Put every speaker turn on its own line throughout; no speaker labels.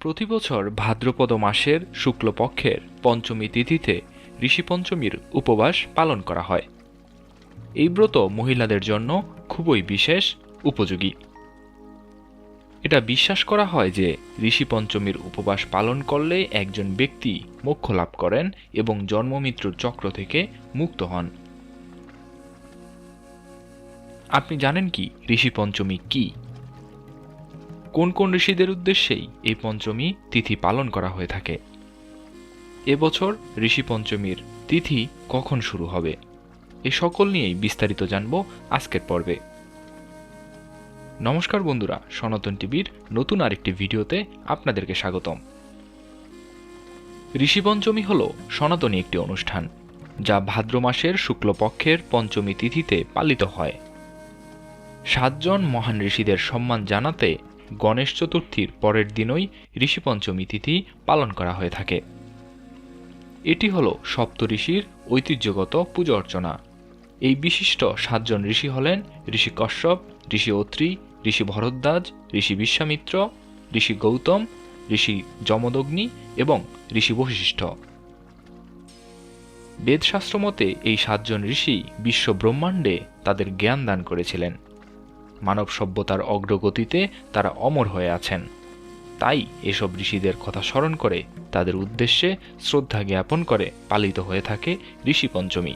প্রতি বছর ভাদ্রপদ মাসের শুক্লপক্ষের পঞ্চমী তিথিতে ঋষি পঞ্চমীর উপবাস পালন করা হয়। এই ব্রত মহিলাদের জন্য খুবই বিশেষ, উপযোগী। এটা বিশ্বাস করা হয় যে ঋষি পঞ্চমীর উপবাস পালন করলে একজন ব্যক্তি মোক্ষ লাভ করেন এবং জন্মমৃত্যুর চক্র থেকে মুক্ত হন। আপনি জানেন কি, ঋষি পঞ্চমী কি? কোন কোন ঋষিদের উদ্দেশ্যেই এই পঞ্চমী তিথি পালন করা হয়ে থাকে? এবছর ঋষি পঞ্চমীর তিথি কখন শুরু হবে? এ সকল নিয়েই বিস্তারিত জানব আজকের পর্বে। নমস্কার বন্ধুরা, সনাতন টিভির নতুন আরেকটি ভিডিওতে আপনাদেরকে স্বাগতম। ঋষি পঞ্চমী হল সনাতনী একটি অনুষ্ঠান, যা ভাদ্র মাসের শুক্লপক্ষের পঞ্চমী তিথিতে পালিত হয়। সাতজন মহান ঋষিদের সম্মান জানাতে গণেশ চতুর্থীর পরের দিনই ঋষি পঞ্চমী তিথি পালন করা হয়ে থাকে। এটি হল সপ্তঋষির ঐতিহ্যগত পূজা অর্চনা। এই বিশিষ্ট সাতজন ঋষি হলেন ঋষি কশ্যপ, ঋষি অত্রি, ঋষি ভরদ্বাজ, ঋষি বিশ্বামিত্র, ঋষি গৌতম, ঋষি যমদগ্নি এবং ঋষি বশিষ্ঠ। বেদশাস্ত্র মতে এই সাতজন ঋষি বিশ্ব ব্রহ্মাণ্ডে তাদের জ্ঞান দান করেছিলেন। মানব সভ্যতার অগ্রগতিতে তারা অমর হয়ে আছেন। তাই এসব ঋষিদের কথা স্মরণ করে তাদের উদ্দেশ্যে শ্রদ্ধা জ্ঞাপন করে পালিত হয়ে থাকে ঋষি পঞ্চমী।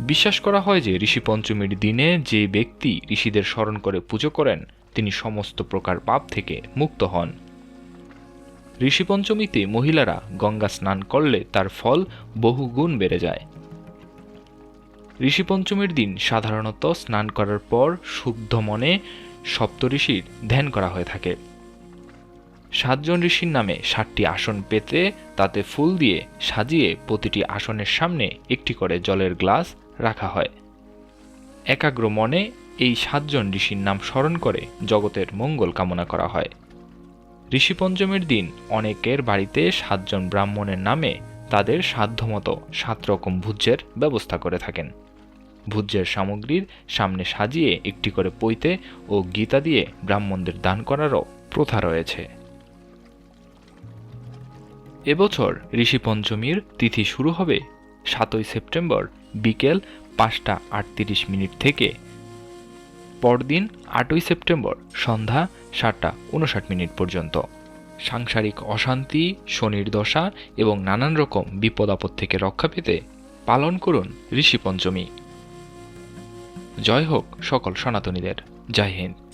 বিশ্বাস করা হয় যে ঋষি পঞ্চমীর দিনে যে ব্যক্তি ঋষিদের স্মরণ করে পুজো করেন, তিনি সমস্ত প্রকার পাপ থেকে মুক্ত হন। ঋষি পঞ্চমীতে মহিলারা গঙ্গা স্নান করলে তার ফল বহুগুণ বেড়ে যায়। ঋষি পঞ্চমীর দিন সাধারণত স্নান করার পর শুদ্ধ মনে সপ্তঋষির ধ্যান করা হয়ে থাকে। সাতজন ঋষির নামে ষাটটি আসন পেতে তাতে ফুল দিয়ে সাজিয়ে প্রতিটি আসনের সামনে একটি করে জলের গ্লাস রাখা হয়। একাগ্র মনে এই সাতজন ঋষির নাম স্মরণ করে জগতের মঙ্গল কামনা করা হয়। ঋষি পঞ্চমীর দিন অনেকের বাড়িতে সাতজন ব্রাহ্মণের নামে তাদের সাধ্যমতো সাত রকম ভোজ্যের ব্যবস্থা করে থাকেন। ভোজ্যের সামগ্রীর সামনে সাজিয়ে একটি করে পৈতে ও গীতা দিয়ে ব্রাহ্মণদের দান করারও প্রথা রয়েছে। এবছর ঋষি পঞ্চমীর তিথি শুরু হবে সাতই সেপ্টেম্বর বিকেল পাঁচটা আটত্রিশ মিনিট থেকে। পরদিন আটই সেপ্টেম্বর সন্ধ্যা সাতটা উনষাট মিনিট পর্যন্ত। সাংসারিক অশান্তি, শনির দশা এবং নানান রকম বিপদ আপদ থেকে রক্ষা পেতে পালন করুন ঋষি পঞ্চমী। জয় হোক সকল সনাতনীদের। জয় হিন্দ।